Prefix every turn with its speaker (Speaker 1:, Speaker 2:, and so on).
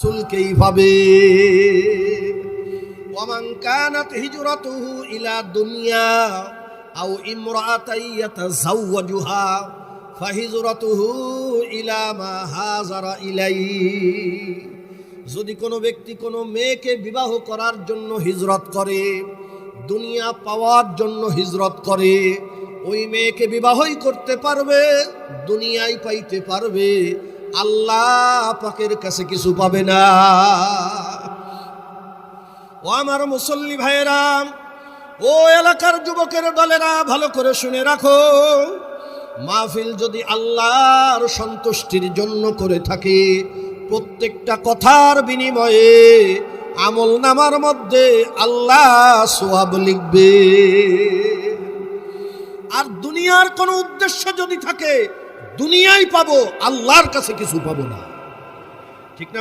Speaker 1: চুলকেই ওয়ামান কানাত হিজরাতুহু ইলা দুনিয়া, আও ইমরাতাই ইয়াতাযাওয়াজুহা ফাহিজরাতুহু ইলা মা হাজারা ইলাই যদি কোনো ব্যক্তি কোনো মেয়েকে বিবাহ করার জন্য হিজরত করে, দুনিয়া পাওয়ার জন্য হিজরত করে, ওই মেয়েকে বিবাহই করতে পারবে, দুনিয়ায় পাইতে পারবে। আল্লাহ পাকের কাছে কিছু পাবে না। ও আমার মুসল্লি ভাইয়েরা, ও এলাকার যুবকের দলেরা, ভালো করে শুনে রাখো। মাহফিল যদি আল্লাহর সন্তুষ্টির জন্য করে থাকে, প্রত্যেকটা কথার বিনিময়ে আমল নামার মধ্যে আল্লাহ সোয়াব লিখবে। আর দুনিয়ার কোনো উদ্দেশ্য যদি থাকে দুনিয়ায় পাবো আল্লাহর কাছে কিছু পাবো না। ঠিক না